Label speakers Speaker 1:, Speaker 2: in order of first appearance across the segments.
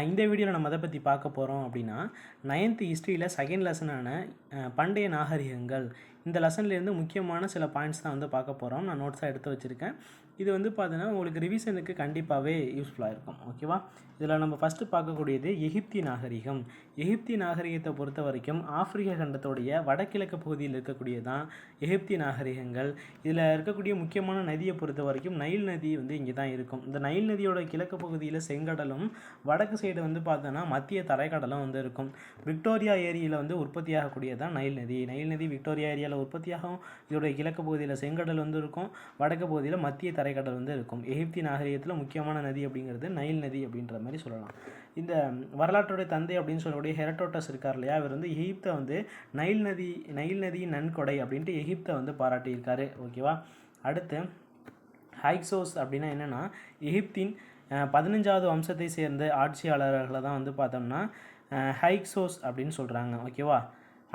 Speaker 1: இந்த வீடியோவில் நம்ம எதை பற்றி பார்க்க போகிறோம் அப்படின்னா நைன்த்து ஹிஸ்ட்ரியில் செகண்ட் லெசனான பண்டைய நாகரிகங்கள். இந்த லெசன்லேருந்து முக்கியமான சில பாயிண்ட்ஸ் தான் வந்து பார்க்க போகிறோம் நான் நோட்ஸாக எடுத்து வச்சுருக்கேன். இது வந்து பார்த்தீங்கன்னா உங்களுக்கு ரிவிஷனுக்கு கண்டிப்பாகவே யூஸ்ஃபுல்லாக இருக்கும். ஓகேவா இதில் நம்ம ஃபஸ்ட்டு பார்க்கக்கூடியது எகிப்தி நாகரிகம். எகிப்தி நாகரிகத்தை பொறுத்த வரைக்கும் ஆப்பிரிக்க கண்டத்துடைய வடகிழக்கு பகுதியில் இருக்கக்கூடியது தான் எகிப்தி நாகரிகங்கள். இதில் இருக்கக்கூடிய முக்கியமான நதியை பொறுத்த வரைக்கும் நைல் நதி வந்து இங்கே தான் இருக்கும். இந்த நைல் நதியோட கிழக்கு பகுதியில் செங்கடலும் வடக்கு சைடு வந்து பார்த்தோன்னா மத்திய தரைக்கடலும் வந்து இருக்கும். விக்டோரியா ஏரியில் வந்து உற்பத்தியாகக்கூடியது தான் நைல் நதி. நைல் நதி விக்டோரியா ஏரியாவில் உற்பத்தியாகும். இதோடைய கிழக்கு பகுதியில் செங்கடல் வந்து இருக்கும். வடக்கு பகுதியில் மத்திய தரைக்கடல் வந்து இருக்கும். எகிப்தி நாகரிகத்தில் முக்கியமான நதி அப்படிங்கிறது நைல் நதி அப்படின்ற மாதிரி சொல்லலாம். இந்த வரலாற்றுடைய தந்தை அப்படின்னு சொல்லக்கூடிய ஹெரட்டோட்டஸ் இருக்கார் இல்லையா? இவர் வந்து எகிப்தை வந்து நைல் நதி நைல் நதியின் நன்கொடை அப்படின்ட்டு எகிப்தை வந்து பாராட்டியிருக்காரு. ஓகேவா? அடுத்து ஹைக்ஸோஸ் அப்படின்னா என்னென்னா எகிப்தின் பதினஞ்சாவது வம்சத்தை சேர்ந்த ஆட்சியாளர்களை தான் வந்து பார்த்தோம்னா ஹைக்ஸோஸ் அப்படின்னு சொல்கிறாங்க ஓகேவா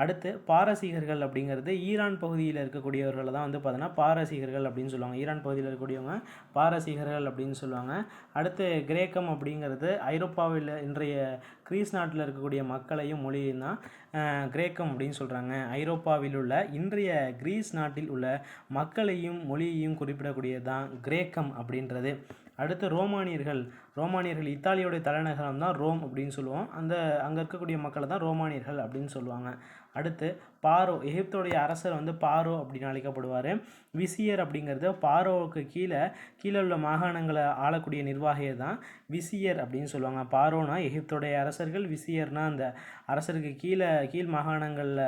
Speaker 1: அடுத்து பாரசீகர்கள் அப்படிங்கிறது ஈரான் பகுதியில் இருக்கக்கூடியவர்களை தான் வந்து பார்த்தோன்னா பாரசீகர்கள் அப்படின்னு சொல்லுவாங்க. ஈரான் பகுதியில் இருக்கக்கூடியவங்க பாரசீகர்கள் அப்படின்னு சொல்லுவாங்க. அடுத்து கிரேக்கம் அப்படிங்கிறது ஐரோப்பாவில் இன்றைய கிரீஸ் நாட்டில் இருக்கக்கூடிய மக்களையும் மொழியும் தான் கிரேக்கம் அப்படின்னு சொல்கிறாங்க ஐரோப்பாவில் உள்ள இன்றைய கிரீஸ் நாட்டில் உள்ள மக்களையும் மொழியையும் குறிப்பிடக்கூடியது தான் கிரேக்கம் அப்படின்றது. அடுத்து ரோமானியர்கள். ரோமானியர்கள் இத்தாலியோடைய தலைநகரம் தான் ரோம் அப்படின்னு சொல்லுவோம். அந்த அங்கே இருக்கக்கூடிய மக்களை தான் ரோமானியர்கள் அப்படின்னு சொல்லுவாங்க. அடுத்து பாரோ எகிப்தோடைய அரசர் வந்து பாரோ அப்படின்னு அழைக்கப்படுவார். விசியர் அப்படிங்கிறது பாரோவுக்கு கீழே கீழே உள்ள மாகாணங்களை ஆளக்கூடிய நிர்வாகியர் தான் விசியர் அப்படின்னு சொல்லுவாங்க. பாரோனா எகிப்தோடைய அரசர்கள் விசியர்னா அந்த அரசருக்கு கீழே கீழ் மாகாணங்களில்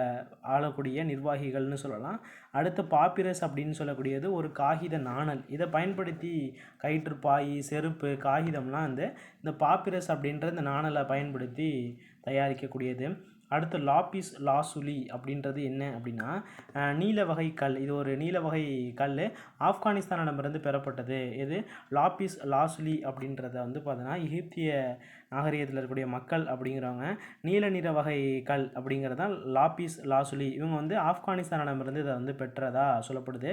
Speaker 1: ஆளக்கூடிய நிர்வாகிகள்னு சொல்லலாம். அடுத்து பாப்பிரஸ் அப்படின்னு சொல்லக்கூடியது ஒரு காகித நாணல். இதை பயன்படுத்தி கயிற்று பாய் செருப்பு காகிதம்லாம் வந்து இந்த பாப்பிரஸ் அப்படின்ற இந்த நாணலை பயன்படுத்தி தயாரிக்கக்கூடியது. அடுத்து லாபிஸ் லாசுலி அப்படின்றது என்ன அப்படின்னா நீல வகை கல். இது ஒரு நீல வகை கல் ஆப்கானிஸ்தானிடமிருந்து பெறப்பட்டது. இது லாபிஸ் லாசுலி அப்படின்றத வந்து பார்த்தோன்னா எகிப்திய நாகரிகத்தில் இருக்கக்கூடிய மக்கள் அப்படிங்கிறவங்க நீல நிற வகை கல் அப்படிங்கிறது தான் லாபிஸ் லாசுலி. இவங்க வந்து ஆப்கானிஸ்தானிடமிருந்து இதை வந்து பெற்றதா சொல்லப்படுது.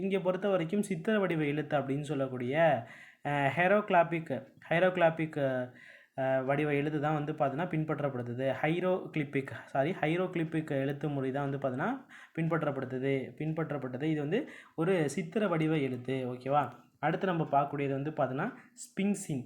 Speaker 1: இங்கே பொறுத்த வரைக்கும் சித்திர வடிவ எழுத்து அப்படின்னு சொல்லக்கூடிய ஹெரோக்ளாபிக் ஹைரோக்ளாபிக் வடிவ எழுத்து தான் வந்து பார்த்தீங்கன்னா பின்பற்றப்படுது ஹைரோக்ளிப்பிக் சாரி ஹைரோக்ளிப்பிக் எழுத்து முறை தான் வந்து பார்த்தீங்கன்னா பின்பற்றப்படுது பின்பற்றப்பட்டது. இது வந்து ஒரு சித்திர வடிவ எழுத்து ஓகேவா அடுத்து நம்ம பார்க்கக்கூடியது வந்து பார்த்தீங்கன்னா ஸ்பிங்ஸின்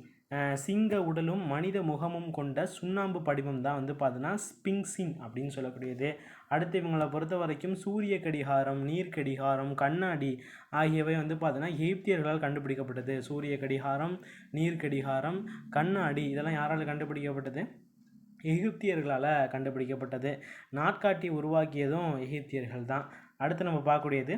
Speaker 1: சிங்க உடலும் மனித முகமும் கொண்ட சுண்ணாம்பு படிமம் தான் வந்து பார்த்தீங்கன்னா ஸ்பிங்ஸின் அப்படின்னு சொல்லக்கூடியது. அடுத்து இவங்களை பொறுத்த வரைக்கும் சூரிய கடிகாரம் நீர் கடிகாரம் கண்ணாடி ஆகியவை வந்து பார்த்தீங்கன்னா எகிப்தியர்களால் கண்டுபிடிக்கப்பட்டது. சூரிய கடிகாரம் நீர் கடிகாரம் கண்ணாடி இதெல்லாம் யாரால் கண்டுபிடிக்கப்பட்டது? எகிப்தியர்களால் கண்டுபிடிக்கப்பட்டது. நாட்காட்டி உருவாக்கியதும் எகிப்தியர்கள் தான். அடுத்து நம்ம பார்க்கக்கூடியது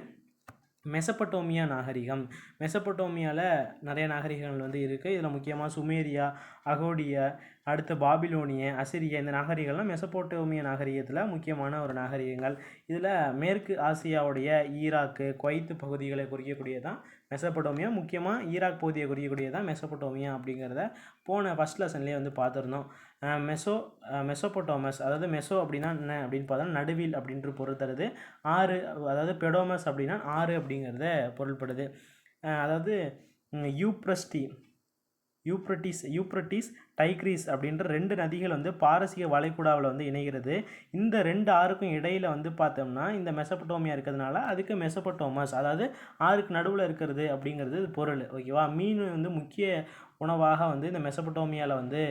Speaker 1: மெசப்பட்டோமியா நாகரிகம். மெசப்பட்டோமியாவில் நிறைய நாகரிகங்கள் வந்து இருக்குது இதில் முக்கியமாக சுமேரியா அகோடியா அடுத்து பாபிலோனிய அசிரியா இந்த நாகரிகங்கள்லாம் மெசப்போட்டோமிய நாகரிகத்தில் முக்கியமான ஒரு நாகரிகங்கள். இதில் மேற்கு ஆசியாவுடைய ஈராக்கு குவைத்து பகுதிகளை குறிக்கக்கூடியதான் மெசப்பட்டோமியா முக்கியமாக ஈராக் பகுதியை குறிக்கக்கூடியதான் மெசப்பட்டோமியா அப்படிங்கிறத போன ஃபஸ்ட் லெசன்லேயே வந்து பார்த்துருந்தோம். மெசோ அஹ் மெசோபொட்டோமஸ் அதாவது மெசோ அப்படின்னா என்ன அப்படின்னு பார்த்தா நடுவில் அப்படின்ற பொருள் தருது. ஆறு அதாவது பெடோமஸ் அப்படின்னா ஆறு அப்படிங்கிறத பொருள்படுது. அதாவது யூப்ரஸ்டி யூப்ரட்டிஸ் யூப்ரட்டிஸ் டைக்ரீஸ் அப்படின்ற ரெண்டு நதிகள் வந்து பாரசீக வளைகுடாவில் வந்து இணைகிறது. இந்த ரெண்டு ஆறுக்கும் இடையில் வந்து பார்த்தோம்னா இந்த மெசப்பட்டோமியா இருக்கிறதுனால அதுக்கு மெசபட்டோமஸ் அதாவது ஆறுக்கு நடுவில் இருக்கிறது அப்படிங்கிறது பொருள். ஓகேவா மீன் வந்து முக்கிய உணவாக வந்து இந்த மெசப்பட்டோமியாவில் வந்து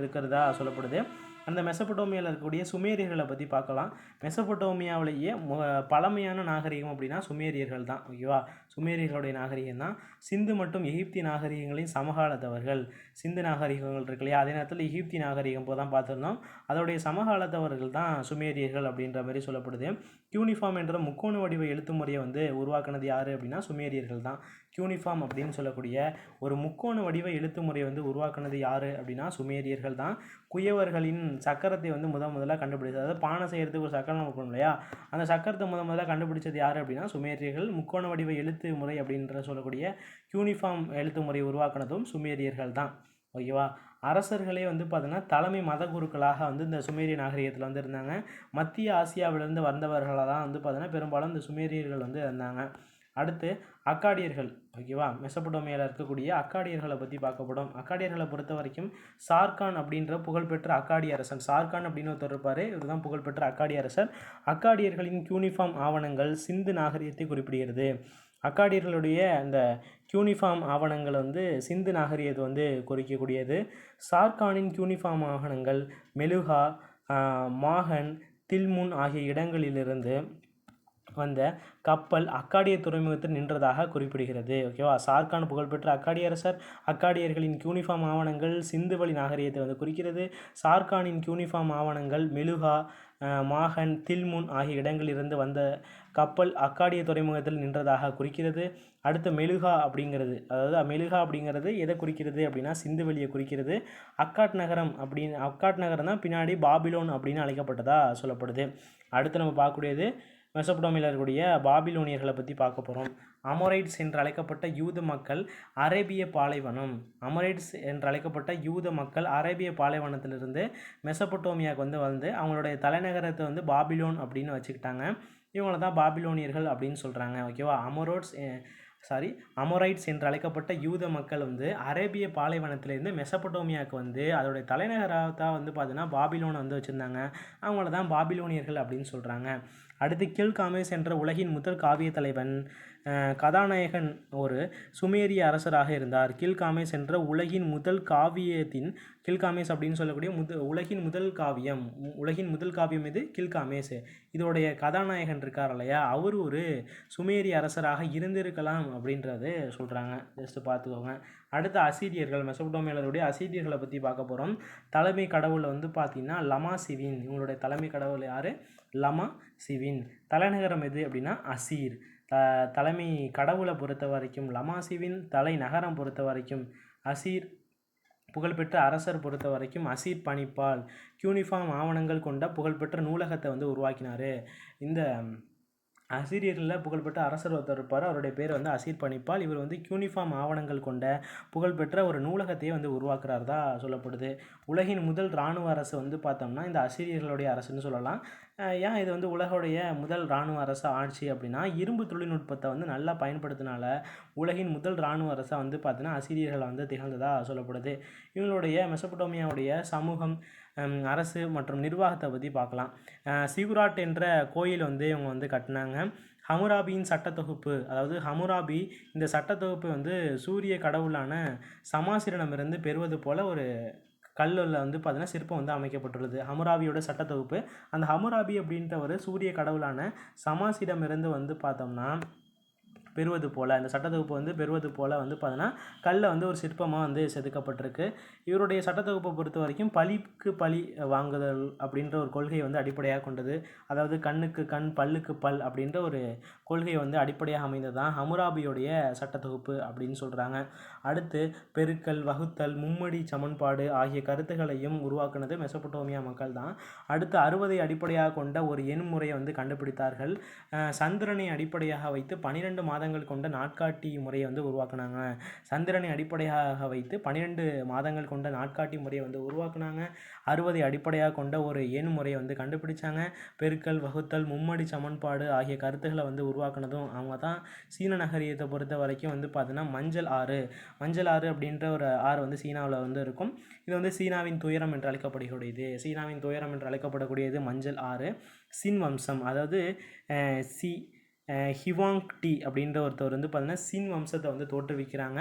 Speaker 1: இருக்கிறதா சொல்லப்படுது. அந்த மெசப்பட்டோமியாவில் இருக்கக்கூடிய சுமேரியர்களை பற்றி பார்க்கலாம். மெசபட்டோமியாவிலேயே பழமையான நாகரிகம் அப்படின்னா சுமேரியர்கள் தான். ஓகேவா? சுமேரியர்களுடைய நாகரிகம் தான். சிந்து மற்றும் எகிப்தி நாகரிகங்களின் சமகாலத்தவர்கள். சிந்து நாகரிகங்கள் இருக்கு இல்லையா? அதே நேரத்தில் எகிப்தி நாகரிகம் இப்போ தான் பார்த்துருந்தோம். அதோடைய சமகாலத்தவர்கள் தான் சுமேரியர்கள் அப்படின்ற மாதிரி சொல்லப்படுது. யூனிஃபார்ம் என்ற முக்கோண வடிவ எழுத்து முறையை வந்து உருவாக்குனது யார் அப்படின்னா சுமேரியர்கள் தான். யூனிஃபார்ம் அப்படின்னு சொல்லக்கூடிய ஒரு முக்கோண வடிவ எழுத்து முறையை வந்து உருவாக்குனது யார் அப்படின்னா சுமேரியர்கள் தான். குயவர்களின் சக்கரத்தை வந்து முத முதலாக கண்டுபிடிச்சது அதாவது பானை செய்கிறதுக்கு ஒரு சக்கரம் இருக்கணும் இல்லையா? அந்த சக்கரத்தை முத முதல்ல கண்டுபிடிச்சது யார் அப்படின்னா சுமேரியர்கள். முக்கோண வடிவ எழுத்து முறை அப்படின்ற சொல்லக்கூடிய யூனிஃபார்ம் எழுத்து முறை உருவாக்குனதும் சுமேரியர்கள் தான். ஓகேவா? அரசர்களே வந்து பார்த்தீங்கன்னா தலைமை மத குருக்களாக வந்து இந்த சுமேரிய நாகரிகத்தில் வந்து இருந்தாங்க. மத்திய ஆசியாவிலேருந்து வந்தவர்களாக தான் வந்து பார்த்தீங்கன்னா பெரும்பாலும் இந்த சுமேரியர்கள் வந்து இருந்தாங்க. அடுத்து அக்காடியர்கள் ஓகேவா? மெசபடோமியாவில் இருக்கக்கூடிய அக்காடியர்களை பற்றி பார்க்கப்படும் அக்காடியர்களை பொறுத்த வரைக்கும் சார்கான் அப்படின்ற புகழ்பெற்ற அக்காடி அரசன் சார்கான் அப்படின்னு ஒருத்தர் இருப்பார். இவர் தான் புகழ்பெற்ற அக்காடி அரசர். அக்காடியர்களின் யூனிஃபார்ம் ஆவணங்கள் சிந்து நாகரிகத்தை குறிப்பிடுகிறது. அக்காடியர்களுடைய அந்த யூனிஃபார்ம் ஆவணங்கள் வந்து சிந்து நாகரிகத்தை வந்து குறிக்கக்கூடியது. சார்கானின் யூனிஃபார்ம் ஆவணங்கள் மெலுகா மாகன் தில்முன் ஆகிய இடங்களிலிருந்து வந்த கப்பல் அக்காடிய துறைமுகத்தில் நின்றதாக குறிப்பிடுகிறது. ஓகேவா சார்கான் புகழ்பெற்ற அக்காடிய அரசர் அக்காடியர்களின் யூனிஃபார்ம் ஆவணங்கள் சிந்து வழி நாகரிகத்தை வந்து குறிக்கிறது. சார்கானின் யூனிஃபார்ம் ஆவணங்கள் மெலுகா மாகன் தில்முன் ஆகிய இடங்களிலிருந்து வந்த கப்பல் அக்காடிய துறைமுகத்தில் நின்றதாக குறிக்கிறது. அடுத்து மெலுகா அப்படிங்கிறது. அதாவது மெலுகா அப்படிங்கிறது எதை குறிக்கிறது அப்படின்னா சிந்து வழியை குறிக்கிறது. அக்காட் நகரம் அப்படின்னு அக்காட் நகரம் தான் பின்னாடி பாபிலோன் அப்படின்னு அழைக்கப்பட்டதாக சொல்லப்படுது. அடுத்து நம்ம பார்க்கக்கூடியது மெசபடோமியில் இருக்கக்கூடிய பாபிலோனியர்களை பற்றி பார்க்க போகிறோம் அமொரைட்ஸ் என்று அழைக்கப்பட்ட யூத மக்கள் அரேபிய பாலைவனம். அமொரைட்ஸ் என்று அழைக்கப்பட்ட யூத மக்கள் அரேபிய பாலைவனத்திலிருந்து மெசபடோமியாவுக்கு வந்து வந்து அவங்களுடைய தலைநகரத்தை வந்து பாபிலோன் அப்படின்னு வச்சுக்கிட்டாங்க. இவங்கள தான் பாபிலோனியர்கள் அப்படின்னு சொல்கிறாங்க ஓகேவா அமொரோட்ஸ் சாரி அமோரைட்ஸ் என்று அழைக்கப்பட்ட யூத மக்கள் வந்து அரேபிய பாலைவனத்திலேருந்து மெசபடோமியாவுக்கு வந்து அதோடைய தலைநகராக தான் வந்து பார்த்தீங்கன்னா பாபிலோனை வந்து வச்சுருந்தாங்க. அவங்கள தான் பாபிலோனியர்கள் அப்படின்னு சொல்கிறாங்க அடுத்து கில்காமேஸ் என்ற உலகின் முதல் காவிய தலைவன் கதாநாயகன் ஒரு சுமேரிய அரசராக இருந்தார். கில்காமேஸ் என்ற உலகின் முதல் காவியத்தின் கில்காமேஸ் அப்படின்னு சொல்லக்கூடிய முத உலகின் முதல் காவியம் உலகின் முதல் காவியம் இது கில்காமேஸ் இதோடைய கதாநாயகன் இருக்கார் இல்லையா? அவர் ஒரு சுமேரிய அரசராக இருந்திருக்கலாம் அப்படின்றது சொல்கிறாங்க ஜஸ்ட்டு பார்த்துக்கோங்க. அடுத்து அசீரியர்கள் மெசபடோமியாளருடைய அசீரியர்களை பற்றி பார்க்க போகிறோம் தலைமை கடவுளை வந்து பார்த்திங்கன்னா லமாசிவின் இவங்களுடைய தலைமை கடவுள் யார்? லமா சிவின். தலைநகரம் எது அப்படின்னா அசீர். த தலைமை கடவுளை பொறுத்த வரைக்கும் லமா சிவின் தலைநகரம் பொறுத்த வரைக்கும் அசீர் புகழ்பெற்ற அரசர் பொறுத்த வரைக்கும் அசீர் பணிப்பால். யூனிஃபார்ம் ஆவணங்கள் கொண்ட புகழ்பெற்ற நூலகத்தை வந்து உருவாக்கினார். இந்த அசிரியர்களில் புகழ்பெற்ற அரசர் ஒருத்தர் இருப்பார். அவருடைய பேர் வந்து அசீர் பணிப்பால். இவர் வந்து யூனிஃபார்ம் ஆவணங்கள் கொண்ட புகழ்பெற்ற ஒரு நூலகத்தையே வந்து உருவாக்குறார் தான் சொல்லப்படுது. உலகின் முதல் இராணுவ அரசு வந்து பார்த்தோம்னா இந்த அசிரியர்களுடைய அரசுன்னு சொல்லலாம். ஏன் இது வந்து உலகுடைய முதல் இராணுவ அரசு ஆட்சி அப்படின்னா இரும்பு தொழில்நுட்பத்தை வந்து நல்லா பயன்படுத்தினால உலகின் முதல் இராணுவ அரசாக வந்து பார்த்தீங்கன்னா அசிரியர்களை வந்து திகழ்ந்ததாக சொல்லப்படுது. இவங்களுடைய மெசபடோமியாவுடைய சமூகம் அரசு மற்றும் நிர்வாகத்தை பற்றி பார்க்கலாம். சிகுராட் என்ற கோயில் வந்து இவங்க வந்து கட்டினாங்க. ஹமுராபியின் சட்டத்தொகுப்பு அதாவது ஹமுராபி இந்த சட்டத்தொகுப்பு வந்து சூரிய கடவுளான சமாசிரனமிருந்து பெறுவது போல ஒரு கல்லில் வந்து பார்த்தீங்கன்னா சிற்பம் வந்து அமைக்கப்பட்டுள்ளது. ஹமுராபியோட சட்டத்தொகுப்பு. அந்த ஹமுராபி அப்படின்ற ஒரு சூரிய கடவுளான சமாசிடமிருந்து வந்து பார்த்தோம்னா பெறுவது போல் அந்த சட்டத்தொகுப்பு வந்து பெறுவது போல் வந்து பார்த்தீங்கன்னா கல்லில் வந்து ஒரு சிற்பமாக வந்து செதுக்கப்பட்டிருக்கு. இவருடைய சட்டத்தொகுப்பை பொறுத்த வரைக்கும் பழிக்கு பழி வாங்குதல் அப்படின்ற ஒரு கொள்கையை வந்து அடிப்படையாக கொண்டது. அதாவது கண்ணுக்கு கண் பல்லுக்கு பல் அப்படின்ற ஒரு கொள்கையை வந்து அடிப்படையாக அமைந்தது தான் ஹமுராபியோடைய சட்டத்தொகுப்பு அப்படின்னு சொல்கிறாங்க அடுத்து பெருக்கல் வகுத்தல் மும்மடி சமன்பாடு ஆகிய கருத்துக்களையும் உருவாக்குனது மெசபட்டோமியா மக்கள் தான் அடுத்து அறுபதை அடிப்படையாக கொண்ட ஒரு எண் முறையை வந்து கண்டுபிடித்தார்கள். சந்திரனை அடிப்படையாக வைத்து பன்னிரெண்டு மாதங்கள் கொண்ட நாட்காட்டி முறையை வந்து உருவாக்குனாங்க. சந்திரனை அடிப்படையாக வைத்து பன்னிரெண்டு மாதங்கள் கொண்ட நாட்காட்டி முறையை வந்து உருவாக்குனாங்க. அறுபதை அடிப்படையாக கொண்ட ஒரு எண் முறையை வந்து கண்டுபிடிச்சாங்க. பெருக்கல் வகுத்தல் மும்மடி சமன்பாடு ஆகிய கருத்துக்களை வந்து உருவாக்குனதும் அவங்க தான் சீன நகரியத்தை பொறுத்த வரைக்கும் வந்து பார்த்தீங்கன்னா மஞ்சள் ஆறு. மஞ்சள் ஆறு அப்படின்ற ஒரு ஆறு வந்து சீனாவில் வந்து இருக்கும். இது வந்து சீனாவின் துயரம் என்று அழைக்கப்படுகிறது. சீனாவின் துயரம் என்று அழைக்கப்படக்கூடியது மஞ்சள் ஆறு. சின் வம்சம் அதாவது சி ஹிவாங் டி அப்படின்ற ஒருத்தர் வந்து பார்த்தீங்கன்னா சின் வம்சத்தை வந்து தோற்றுவிக்கிறாங்க.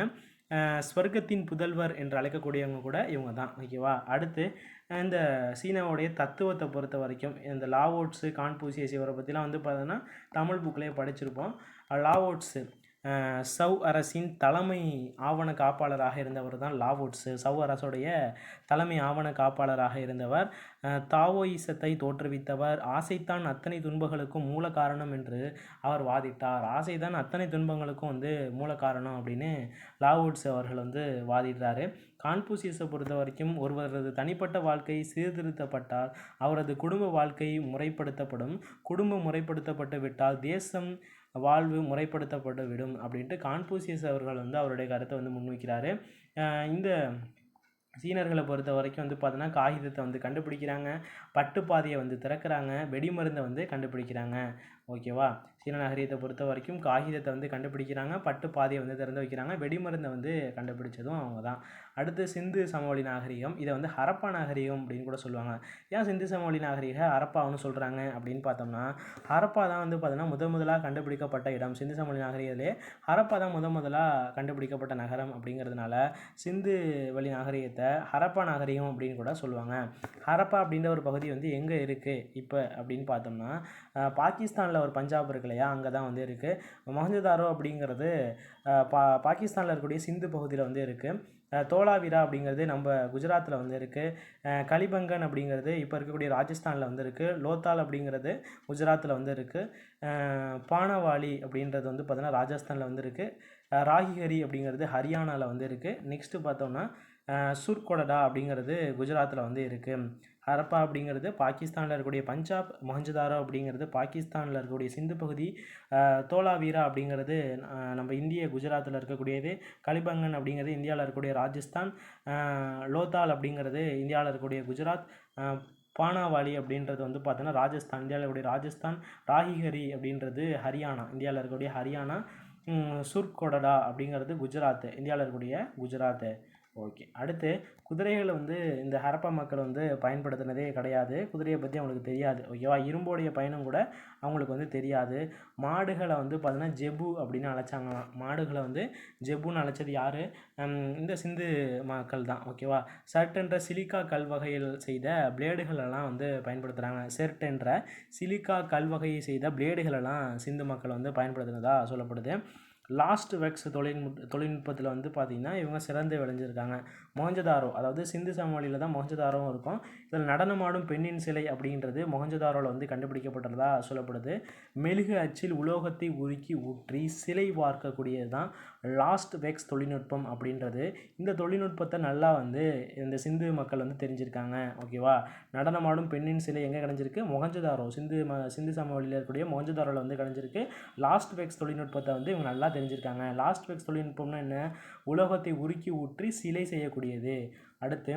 Speaker 1: ஸ்வர்க்கத்தின் புதல்வர் என்று அழைக்கக்கூடியவங்க கூட இவங்க தான் ஓகேவா அடுத்து இந்த சீனாவுடைய தத்துவத்தை பொறுத்த வரைக்கும் இந்த லாவோட்ஸு கான்பூசியஸ் இவரை பற்றிலாம் வந்து பார்த்தோன்னா தமிழ் புக்கிலே படிச்சிருப்போம். லாவோட்ஸு. சவ் அரசின் தலைமை ஆவண காப்பாளராக இருந்தவர் தான் லாவோட்ஸு. சவ் அரசுடைய தலைமை ஆவண காப்பாளராக இருந்தவர் தாவோயிசத்தை தோற்றுவித்தவர். ஆசைத்தான் அத்தனை துன்பங்களுக்கும் மூல காரணம் என்று அவர் வாதிட்டார். ஆசைதான் அத்தனை துன்பங்களுக்கும் வந்து மூல காரணம் அப்படின்னு லாவோட்ஸ் அவர்கள் வந்து வாதிடுறாரு. கான்பூசியஸை பொறுத்த வரைக்கும் ஒருவரது தனிப்பட்ட வாழ்க்கை சீர்திருத்தப்பட்டால் அவரது குடும்ப வாழ்க்கை முறைப்படுத்தப்படும். குடும்பம் முறைப்படுத்தப்பட்டு விட்டால் தேசம் வாழ்வு முறைப்படுத்தப்பட்டு விடும் அப்படின்ட்டு கான்பூசியஸ் அவர்கள் வந்து அவருடைய கருத்தை வந்து முன்வைக்கிறாரு. இந்த சீனர்களை பொறுத்த வரைக்கும் வந்து பார்த்தோன்னா காகிதத்தை வந்து கண்டுபிடிக்கிறாங்க பட்டுப்பாதையை வந்து திறக்கிறாங்க வெடிமருந்தை வந்து கண்டுபிடிக்கிறாங்க. ஓகேவா? சீன நாகரிகத்தை பொறுத்த வரைக்கும் காகிதத்தை வந்து கண்டுபிடிக்கிறாங்க. பட்டு பாதையை வந்து திறந்து வைக்கிறாங்க. வெடிமருந்தை வந்து கண்டுபிடிச்சதும் அவங்க தான் அடுத்து சிந்து சமவெளி நாகரிகம். இதை வந்து ஹரப்பா நாகரிகம் அப்படின்னு கூட சொல்லுவாங்க. ஏன் சிந்து சமவெளி நாகரிக ஹரப்பான்னு சொல்கிறாங்க அப்படின்னு பார்த்தோம்னா ஹரப்பா தான் வந்து பார்த்தோன்னா முத முதலாக கண்டுபிடிக்கப்பட்ட இடம். சிந்து சமவெளி நாகரிகத்திலே ஹரப்பா தான் முத முதலாக கண்டுபிடிக்கப்பட்ட நகரம் அப்படிங்கிறதுனால சிந்து வழி நாகரிகத்தை ஹரப்பா நாகரிகம் அப்படின்னு கூட சொல்லுவாங்க. ஹரப்பா அப்படின்ற ஒரு பகுதி வந்து எங்கே இருக்குது இப்போ அப்படின்னு பார்த்தோம்னா பாகிஸ்தானில் பாகிஸ்தானில் ஒரு பஞ்சாப் இருக்கு இல்லையா? அங்கே தான் வந்து இருக்குது மொஹஞ்சதாரோ அப்படிங்கிறது பா பாகிஸ்தானில் இருக்கக்கூடிய சிந்து பகுதியில் வந்து இருக்குது தோலாவிரா அப்படிங்கிறது நம்ம குஜராத்தில் வந்து இருக்குது கலிபங்கன் அப்படிங்கிறது இப்போ இருக்கக்கூடிய ராஜஸ்தானில் வந்து இருக்குது லோத்தால் அப்படிங்கிறது குஜராத்தில் வந்து இருக்குது பானவாலி அப்படின்றது வந்து பார்த்திங்கன்னா ராஜஸ்தானில் வந்து இருக்குது ராகிஹரி அப்படிங்கிறது ஹரியானாவில் வந்து இருக்குது நெக்ஸ்ட்டு பார்த்தோம்னா சுர்கொடடா அப்படிங்கிறது குஜராத்தில் வந்து இருக்குது ஹரப்பா அப்படிங்கிறது பாகிஸ்தானில் இருக்கக்கூடிய பஞ்சாப் மொஹஞ்சதாரோ அப்படிங்கிறது பாகிஸ்தானில் இருக்கக்கூடிய சிந்து பகுதி தோலாவீரா அப்படிங்கிறது நம்ம இந்திய குஜராத்தில் இருக்கக்கூடியது கலிபங்கன் அப்படிங்கிறது இந்தியாவில் இருக்கக்கூடிய ராஜஸ்தான் லோதால் லோத்தால் அப்படிங்கிறது இந்தியாவில் இருக்கக்கூடிய குஜராத் பானாவாலி அப்படின்றது வந்து பார்த்தோன்னா ராஜஸ்தான் இந்தியாவில் இருக்கக்கூடிய ராஜஸ்தான் ராகிஹரி அப்படின்றது ஹரியானா இந்தியாவில் இருக்கக்கூடிய ஹரியானா சுர்கொடடா அப்படிங்கிறது குஜராத் இந்தியாவில் இருக்கக்கூடிய குஜராத் ஓகே. அடுத்து குதிரைகளை வந்து இந்த ஹரப்பா மக்கள் வந்து பயன்படுத்தினதே கிடையாது. குதிரையை பற்றி அவங்களுக்கு தெரியாது. ஓகேவா இரும்போடைய பயணம் கூட அவங்களுக்கு வந்து தெரியாது. மாடுகளை வந்து பார்த்தீங்கன்னா ஜெபு அப்படின்னு அழைச்சாங்களாம். மாடுகளை வந்து ஜெபுன்னு அழைச்சது யார்? இந்த சிந்து மக்கள் தான். ஓகேவா? சர்ட் என்ற சிலிக்கா கல்வகையில் செய்த பிளேடுகளெல்லாம் வந்து பயன்படுத்துகிறாங்க செர்ட் என்ற சிலிக்கா கல்வகையை செய்த பிளேடுகளெல்லாம் சிந்து மக்கள் வந்து பயன்படுத்தினதாக சொல்லப்படுது. லாஸ்ட் வெக்ஸ் தொழில்நுட் தொழில்நுட்பத்தில் வந்து பார்த்திங்கன்னா இவங்க சிறந்து விளைஞ்சிருக்காங்க மொஹஞ்சதாரோ அதாவது சிந்து சமவெளியில் தான் மொஹஞ்சதாரோவும் இருக்கும். இதில் நடனமாடும் பெண்ணின் சிலை அப்படின்றது மொஹஞ்சதாரோவில் வந்து கண்டுபிடிக்கப்பட்டதாக சொல்லப்படுது. மெழுகு அச்சில் உலோகத்தை உருக்கி ஊற்றி சிலை பார்க்கக்கூடியது தான் லாஸ்ட் வெக்ஸ் தொழில்நுட்பம் அப்படின்றது இந்த தொழில்நுட்பத்தை நல்லா வந்து இந்த சிந்து மக்கள் வந்து தெரிஞ்சிருக்காங்க ஓகேவா? நடனமாடும் பெண்ணின் சிலை எங்கே கிடஞ்சிருக்கு? மொகஞ்சதாரோ சிந்து ம சிந்து சமவெளியில் இருக்கக்கூடிய மொஹஞ்சதாரோவில் வந்து கிடஞ்சிருக்கு. லாஸ்ட் வெக்ஸ் தொழில்நுட்பத்தை வந்து இவங்க நல்லா தெரிஞ்சிருக்காங்க. லாஸ்ட் வெக்ஸ் தொழில்நுட்பம்னா என்ன? உலோகத்தை உருக்கி ஊற்றி சிலை செய்யக்கூடியது. அடுத்து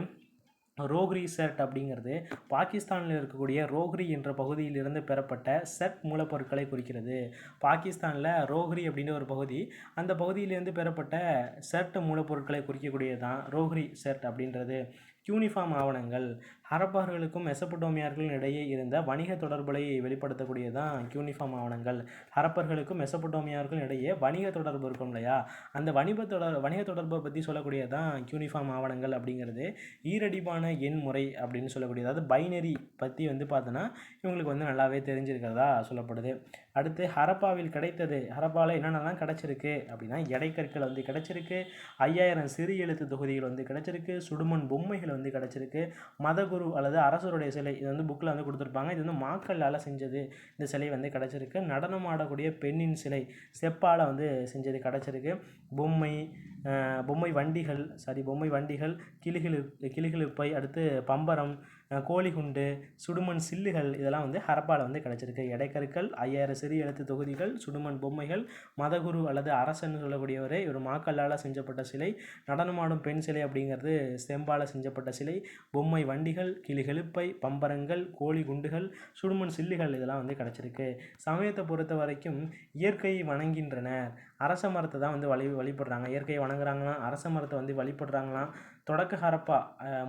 Speaker 1: ரோக்ரி செர்ட் அப்படிங்கிறது பாகிஸ்தானில் இருக்கக்கூடிய ரோக்ரி என்ற பகுதியிலிருந்து பெறப்பட்ட செர்ட் மூலப்பொருட்களை குறிக்கிறது. பாகிஸ்தானில் ரோக்ரி அப்படின்ற ஒரு பகுதி அந்த பகுதியிலிருந்து பெறப்பட்ட செர்ட் மூலப்பொருட்களை குறிக்கக்கூடியது தான் ரோக்ரி செர்ட் அப்படின்றது. யூனிஃபார்ம் ஆவணங்கள். ஹரப்பார்களுக்கும் மெசபடோமியார்களுக்கும் இடையே இருந்த வணிக தொடர்புகளை வெளிப்படுத்தக்கூடியது தான் யூனிஃபார்ம் ஆவணங்கள். ஹரப்பர்களுக்கும் மெசபடோமியார்களுக்கும் இடையே வணிக தொடர்பு இருக்கும் இல்லையா? அந்த வணிக தொடர் வணிக தொடர்பை பற்றி சொல்லக்கூடியது தான் யூனிஃபார்ம் ஆவணங்கள் அப்படிங்கிறது. ஈரடிப்பான எண் முறை அப்படின்னு சொல்லக்கூடியது. அதாவது பைனரி பற்றி வந்து பார்த்தோன்னா இவங்களுக்கு வந்து நல்லாவே தெரிஞ்சிருக்கிறதா சொல்லப்படுது. அடுத்து ஹரப்பாவில் கிடைத்தது ஹரப்பாவில் என்னென்னலாம் கிடச்சிருக்கு அப்படின்னா எடைக்கற்கள் வந்து கிடச்சிருக்கு ஐயாயிரம் சிறு எழுத்து தொகுதிகள் வந்து கிடச்சிருக்கு சுடுமண் பொம்மைகள் வந்து கிடச்சிருக்கு மதகுரு அல்லது அரசருடைய சிலை இது வந்து புக்கில் வந்து கொடுத்துருப்பாங்க. இது வந்து மாக்கல்லால் செஞ்சது இந்த சிலை வந்து கிடச்சிருக்கு. நடனம் ஆடக்கூடிய பெண்ணின் சிலை செப்பால் வந்து செஞ்சது கிடச்சிருக்கு. பொம்மை பொம்மை வண்டிகள் சாரி பொம்மை வண்டிகள் கிளிகிழு கிளிகிழிப்பை அடுத்து பம்பரம் கோழிகுண்டு சுடுமண் சில்லுகள் இதெல்லாம் வந்து ஹரப்பாவில் வந்து கிடச்சிருக்கு. இடைக்கருக்கள் ஐயாயிரம் சிறிய எழுத்து தொகுதிகள் சுடுமண் பொம்மைகள் மதகுரு அல்லது அரசன்னு சொல்லக்கூடியவரே ஒரு மாக்கல்லால் செஞ்சப்பட்ட சிலை நடனமாடும் பெண் சிலை அப்படிங்கிறது செம்பால் செஞ்சப்பட்ட சிலை பொம்மை வண்டிகள் கிளிகெழுப்பை பம்பரங்கள் கோழி குண்டுகள் சுடுமண் சில்லுகள் இதெல்லாம் வந்து கிடச்சிருக்கு. சமயத்தை பொறுத்த வரைக்கும் இயற்கையை வணங்கின்றனர். அரச மரத்தை தான் வந்து வழி வழிபடுறாங்க. இயற்கையை வணங்குறாங்களாம் அரச மரத்தை வந்து வழிபடுறாங்களாம். தொடக்க ஹரப்பா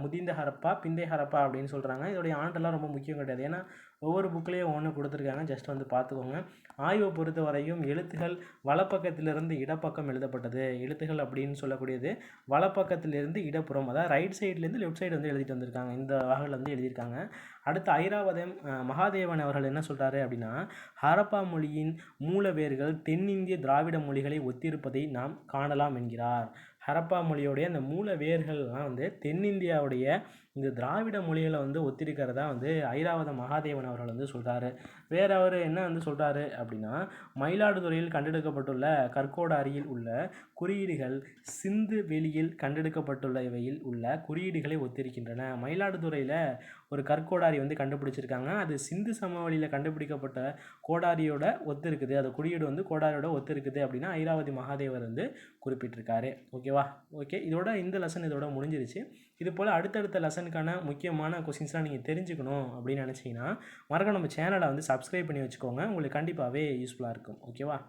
Speaker 1: முதிந்த முதிர்ந்த ஹரப்பா பிந்தைய ஹரப்பா அப்படின்னு சொல்கிறாங்க இதோடைய ஆண்டெல்லாம் ரொம்ப முக்கியம் கிடையாது. ஏன்னா ஒவ்வொரு புக்லேயும் ஒன்று கொடுத்துருக்காங்க. ஜஸ்ட் வந்து பார்த்துக்கோங்க. ஆய்வை பொறுத்த வரையும் எழுத்துகள் வலப்பக்கத்திலிருந்து இடப்பக்கம் எழுதப்பட்டது. எழுத்துகள் அப்படின்னு சொல்லக்கூடியது வலப்பக்கத்திலிருந்து இடப்புறம். அதாவது ரைட் சைட்லேருந்து லெஃப்ட் சைடு வந்து எழுதிட்டு வந்திருக்காங்க. இந்த வகையில் வந்து எழுதியிருக்காங்க. அடுத்து ஐராவதம் மகாதேவன் அவர்கள் என்ன சொல்கிறாரு அப்படின்னா ஹரப்பா மொழியின் மூல வேர்கள் தென்னிந்திய திராவிட மொழிகளை ஒத்திருப்பதை நாம் காணலாம் என்கிறார். ஹரப்பா மொழியோடைய அந்த மூல வேர்கள்லாம் வந்து தென்னிந்தியாவுடைய இந்த திராவிட மொழிகளை வந்து ஒத்திருக்கிறதா வந்து ஐராவத மகாதேவன் அவர்கள் வந்து சொல்கிறாரு வேற அவர் என்ன வந்து சொல்கிறாரு அப்படின்னா மயிலாடுதுறையில் கண்டெடுக்கப்பட்டுள்ள கற்கோடாரியில் உள்ள குறியீடுகள் சிந்து வெளியில் கண்டெடுக்கப்பட்டுள்ள இவையில் உள்ள குறியீடுகளை ஒத்திருக்கின்றன. மயிலாடுதுறையில் ஒரு கற்கோடாரி வந்து கண்டுபிடிச்சிருக்காங்க. அது சிந்து சமவெளியில் கண்டுபிடிக்கப்பட்ட கோடாரியோட ஒத்து இருக்குது அது குறியீடு வந்து கோடாரியோட ஒத்து இருக்குது அப்படின்னா ஐராவதி மகாதேவர் வந்து குறிப்பிட்டிருக்காரு. ஓகேவா ஓகே இதோட இந்த லெசன் இதோட முடிஞ்சிருச்சு. இது போல் அடுத்தடுத்த லெசனுக்கான முக்கியமான கொஸ்டின்ஸ்லாம் நீங்கள் தெரிஞ்சுக்கணும் அப்படின்னு நினச்சிங்கன்னா மறக்க நம்ம சேனலை வந்து சப்ஸ்கிரைப் பண்ணி வச்சுக்கோங்க. உங்களுக்கு கண்டிப்பாகவே யூஸ்ஃபுல்லாக இருக்கும். ஓகேவா